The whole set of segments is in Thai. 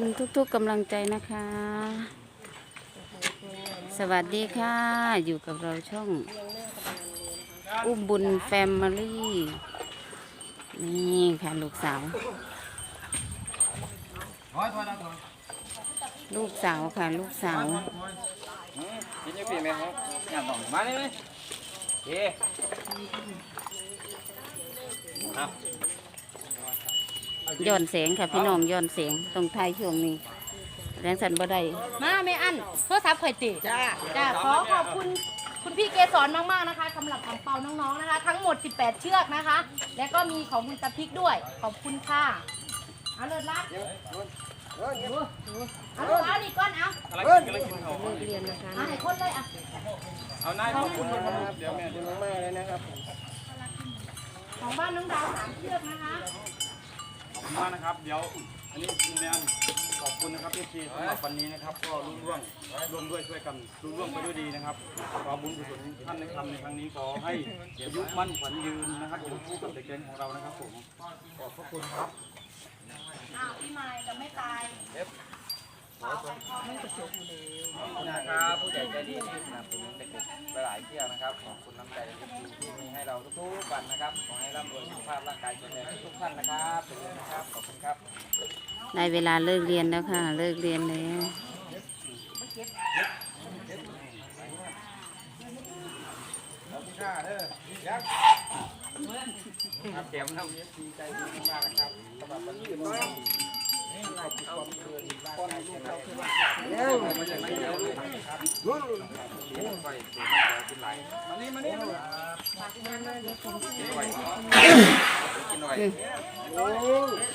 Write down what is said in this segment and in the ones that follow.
คุณทุกๆกำลังใจนะคะ สวัสดีค่ะ อยู่กับเราช่อง อุ้มบุญแฟมิลี่ นี่ค่ะลูกสาว ลูกสาวค่ะลูกสาวกินยังปีไหมครับงานต้องมาเลยไหมเอ๊ะครับ ย้อนเสียงค่ะพี่น้องย้อนเสียงตรงท้ายช่วงนี้แรงสันบ่ได้มาไม่อันโทรศัพท์ข่อยติจ้าจ้าขอขอบคุณคุณพี่เกสรมากๆนะคะสำหรับของเปาน้องๆนะคะ ทั้งหมด 18 เชือกนะคะ แล้วก็มีของคุณตะพริกด้วย ขอบคุณค่ะเอาเลยรักเอาเลยเอาดิก้อนเอาอะไรกินอะไรกินเขาเอาให้คนเลยอะเอาหน้าขอบคุณนะครับเดี๋ยวแม่ของบ้านน้องดาวสามเชือกนะคะขอบ คุณมากนะครับ เดี๋ยวอันนี้คุณแมนขอบคุณนะครับที่ชีสำหรับวันนี้นะครับ ก็รุ่ร่วงร่วมด้วยช่วยกันรุ่ร่วงไปด้วยดีนะครับขอบุญกุศลท่านในคำในครั้งนี้ขอให้อายุมั่นขวัญยืนนะครับอยู่คู่กับเด็กเล็กของเรานะครับผมขอบพระคุณครับอ้าวพี่ไม้จะไม่ตาย นะครับผู้ใหญ่ใจดีที่สนับสนุนเด็กๆไปหลายเที่ยวนะครับ ขอบคุณน้ำใจที่มีให้เราทุกๆวันนะครับ ขอให้ร่ำรวยสุขภาพร่างกายแข็งแรงทุกท่านนะครับขอบคุณนะครับ ขอบคุณครับ ได้เวลาเลิกเรียนแล้วค่ะ เลิกเรียนแล้วครับเตรียมน้ำดีใจดีมากนะครับสำหรับวันนี้ก็เอาคื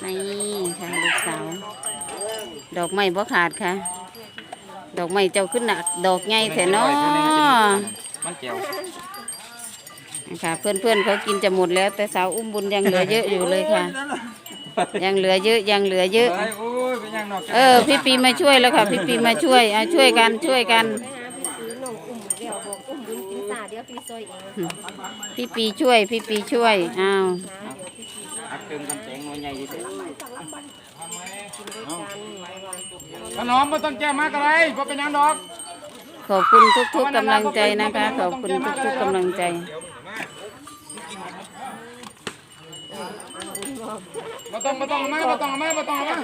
นี่ค่ะลูกสาว ดอกไม้บ่ขาดค่ะ ดอกไม้เจ้าขึ้นหนักดอกใหญ่แท้เนาะมันเกี่ยวนะคะเพื่อนๆเขากินจะหมดแล้ว แต่สาวอุ้มบุญยังเหลือเยอะอยู่เลยค่ะ ยังเหลือเยอะยังเหลือเยอะเฮ้ยโอ้ยเป็นยังนอกเออ พี่ปีมาช่วยแล้วค่ะ พี่ปีมาช่วยอะช่วยกันช่วยกันพี่ปีช่วย พี่ปีช่วยอ้าวอักเติมกำแพงน้อยใหญ่ดิขนมไม่ต้องแก้มากอะไรเพราะเป็นยังดอกขอบคุณทุกๆกำลังใจนะคะ ขอบคุณทุกๆกำลังใจมาต้องมาต้องมามาต้องมามาต้องมา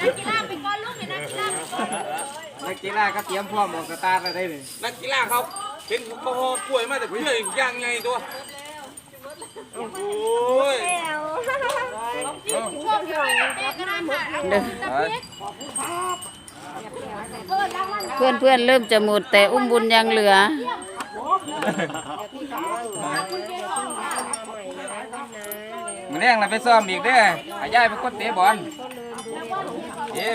นักกีฬาไปก้อนลูกเนี่ยนักกีฬาไปก้อนนักกีฬาก็เตรียมพร้อมหมดสตาร์ทได้เลยนักกีฬาเขาเป็นปหกล้วยมาแต่เพื่อนย่างไงตัวโอ้ยช่วงที่ไปเป๊ะก็ได้ค่ะเอา เด้อตะพริกเออรางวัลเพื่อนเพื่อนๆเริ่มจะหมดแต่อุ้มบุญยังเหลือคุณเกสรค่ะมือแรงเราไปซ้อมอีกเด้อหายายไปกดเตะบอลเอ๊ะ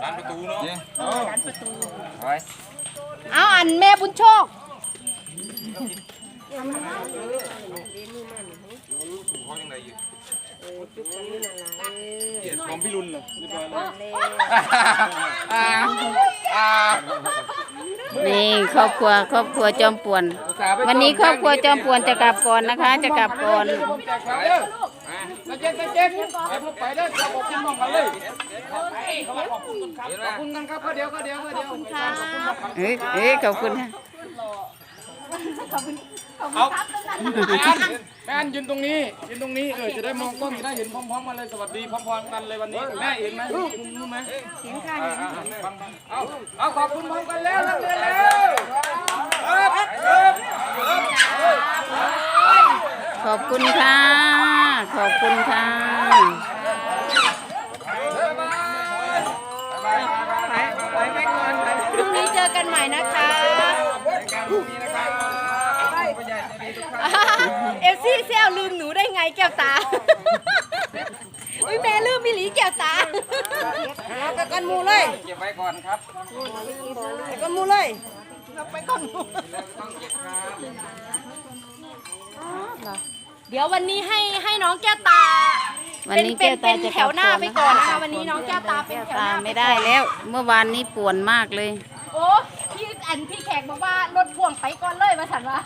สามประตูเนาะเอ๊ะโอ้ยเอาอันแม่บุญโชคเขายังไงอยู่ ของพี่รุนเหรอเรียบร้อยแล้ว อ่าอ่านี่ครอบครัวครอบครัวจอมป่วนวันนี้ครอบครัวจอมป่วนจะกลับก่อนนะคะ จะกลับก่อน แจกของเด้อตะเจ็ดตะเจ็ดไปพวกไปเด้อจะบอกคุณมองกันเลยขอบคุณกันครับก็เดี๋ยวก็เดี๋ยวก็เดี๋ยว เอ้ยเอ้ยขอบคุณค่ะ เอาแม่อันแม่อันยืนตรงนี้ยืนตรงนี้เออจะได้มองกล้องจะได้เห็นพร้อมๆกันเลยสวัสดีพร้อมๆกันเลยวันนี้แม่เห็นไหมรู้ไหมเห็นค่ะเอาเอาขอบคุณพร้อมกันแล้วเร็วเร็วเอิบเอิบเอิบขอบคุณค่ะ ขอบคุณค่ะพรุ่งนี้เจอกันใหม่นะคะ เอฟซีเซลลืมหนูได้ไงแก้วตา อุ้ยแม่ลืมมิหลีแก้วตาไปก่อนหมูเลยเก็บไว้ก่อนครับไปก่อนหมูเลยไปก่อนหมูเดี๋ยววันนี้ให้ให้น้องแก้วตาวันนี้เป็แก้นวเป็ตานจะแถวหน้าไปก่อนนะคะวันนี้น้องแก้วตาเป็นแถวหตาน้าไม่ได้แล้ว เมื่อวานนี้ป่วนมากเลย โอ้พี่อันพี่แขกบอกว่ารถพ่วงไปก่อนเลยมาสันว่า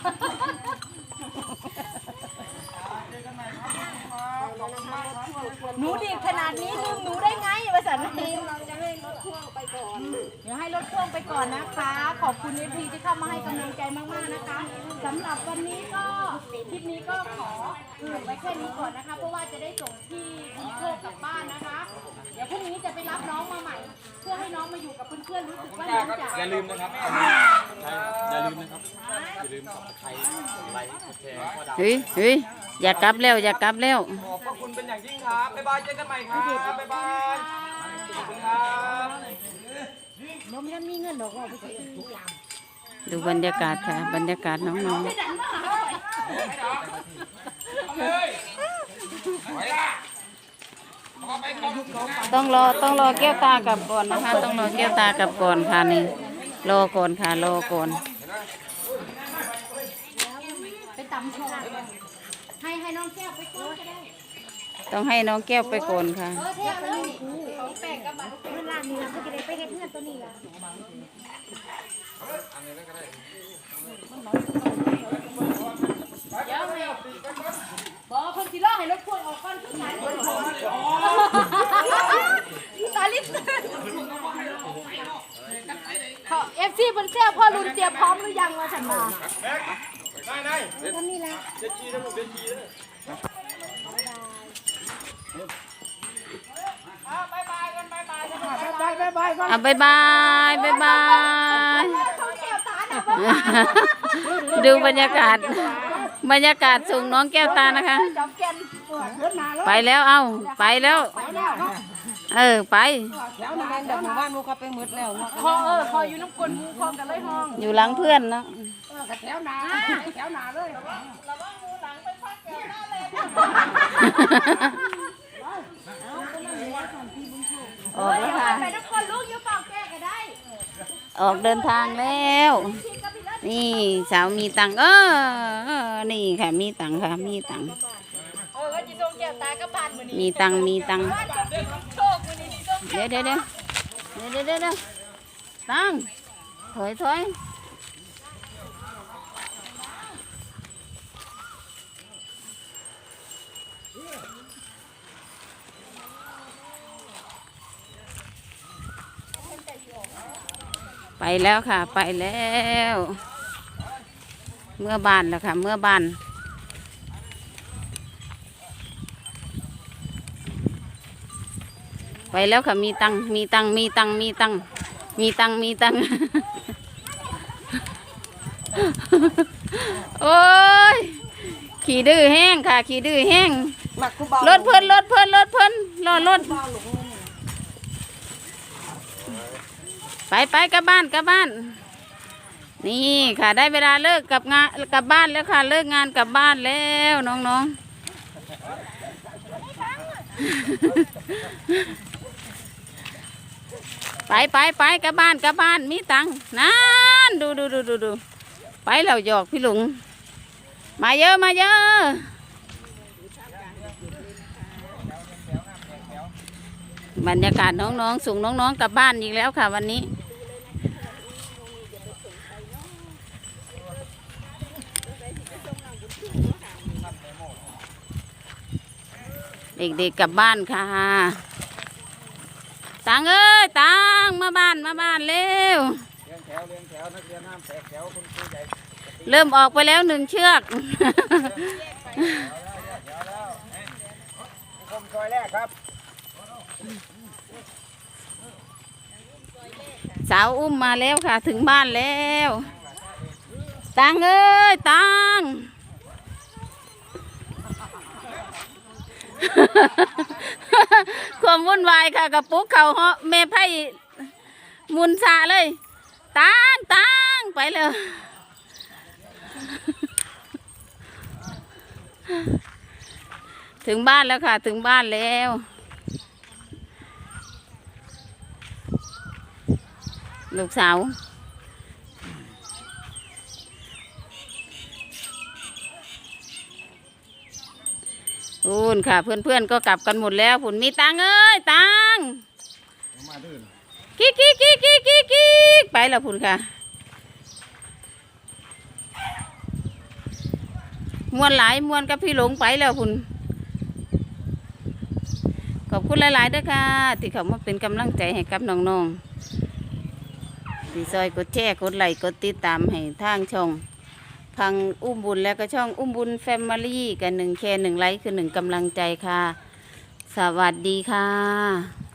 หนูดีดขนาดนี้ลืมหนูได้ไงภาษาอังกฤษเราจะให้รถพ่วงไปก่อนเดี๋ยวให้รถพ่วงไปก่อนนะคะ ขอบคุณเอพีที่เข้ามาให้กำลังใจมากๆนะคะสำหรับวันนี้ก็คลิปนี้ก็ขอหยุดไว้แค่นี้ก่อนนะคะ เพราะว่าจะได้ส่งพี่บุญโชคกลับบ้านนะคะ เดี๋ยวพรุ่งนี้จะไปรับน้องมาใหม่เพื่อ มาอยู่กับเพื่อนๆรู้สึกว่าน้องจะอย่าลืมนะครับอย่าลืมนะครับอย่าลืมสับตะไคร้ไลค์กดแชร์ข้อดาวเฮ้ยเฮ้ยอย่ากลับแล้วอย่ากลับแล้วขอบพระคุณเป็นอย่างยิ่งครับบ๊ายบายเจอกันใหม่ครับบ๊ายบายขอบคุณครับน้องไม่มีเงินหรอกว่าไปซื้อดูบรรยากาศค่ะ บรรยากาศน้องๆ ต้องรอต้องรอแก้วตากลับก่อนนะคะ ต้องรอแก้วตากลับก่อนค่ะนี่รอก่อนค่ะรอก่อนไปตำโชว์ให้ให้น้องแก้วไปก่อนก็ได้ต้องให้น้องแก้วไปก่อนค่ะเออเที่ยวเลยของแปลกกับบัตรเวลานี้เราจะได้ไปเฮ็ดเงินตัวนี้ล่ะ เดี๋ยวแม่บอกคนสิล่อให้รถพ่วงออกก่อนที่ไหนตาลิสขอเอฟซีบนเสื้อพ่อรุนเตรียมพร้อมหรือยังวะฉันมาได้ได้เด็ดชีนะลูกเด็ดชีนะอะบายบายบายบายดูบรรยากาศ บรรยากาศส่งน้องแก้วตานะคะจอมแก่นไปแล้วเอ้าไปแล้วเออไปคอเออคออยู่น้ำกลนมูคอกันเลยห้องอยู่หลังเพื่อนเนาะแถวหนาแถวหนาเลยออกแล้วค่ะ ไปทุกคนลูกอยู่เปล่าแก้ก็ได้ออกเดินทางแล้ว นี่สาวมีตังค์เออเออ นี่ค่ะ มีตังค์ค่ะ มีตังค์เออก็จะส่งแก้วตากระบานมือนี้มีตังค์มีตังค์บ้านส่งกินโชคมือนี้ส่งเดี๋ยวเดี๋ยวเดี๋ยวเดี๋ยวเดี๋ยวเดี๋ยวตังค์ถอยถอยไปแล้วค่ะ ไปแล้ว เมื่อบานแล้วค่ะ เมื่อบานไปแล้วค่ะ มีตังค์มีตังค์มีตังค์มีตังค์มีตังค์มีตังค์โอ้ยขี่ดื้อแห้งค่ะ ขี่ดื้อแห้งรถเพิ่นรถเพิ่นรถเพิ่นรอรถไปไปกลับบ้านกลับบ้าน นี่ค่ะได้เวลาเลิกกลับงานกลับบ้านแล้วค่ะ เลิกงานกลับบ้านแล้วน้องๆ ไปไปไปกลับบ้านกลับบ้านมีตังค์นั่นดูดูดูดูดูไปแล้วหยอกพี่หลุง มาเยอะมาเยอะบรรยากาศน้องๆส่งน้องๆกลับบ้านอีกแล้วค่ะวันนี้ เด็กๆกลับบ้านค่ะ ตังเอ้ยตังมาบ้านมาบ้านเร็วเรียงแถวเรียงแถวนักเรียนห้ามแตกแถวคุณครูใหญ่เริ่มออกไปแล้วหนึ่งเชือกคมซอยแรกครับสาวอุ้มมาแล้วค่ะ ถึงบ้านแล้ว ตังเอ้ยตัง ความวุ่นวายค่ะกับปุ๊กเขาเหาะแม่ไพ่มุนสาเลยตังตังไปเลยถึงบ้านแล้วค่ะ ถึงบ้านแล้ว ลูกสาว พูนค่ะ เพื่อนๆก็กลับกันหมดแล้วผุนมีตังเอ้ยตังมาดื้อกิ๊กกิ๊กกิ๊กกิ๊กกิ๊กกิ๊กไปแล้วผุนค่ะมวนหลายมวนกับพี่หลงไปแล้วผุนขอบคุณหลายๆด้วยค่ะที่เขามาเป็นกำลังใจให้กับน้องๆที่ซอยกดแชร์กดไลค์กดติดตามให้ทางช่อง พังอุ้มบุญแล้วก็ช่องอุ้มบุญแฟมิลี่กันหนึ่งแค่หนึ่งไลค์คือหนึ่งกำลังใจค่ะ สวัสดีค่ะ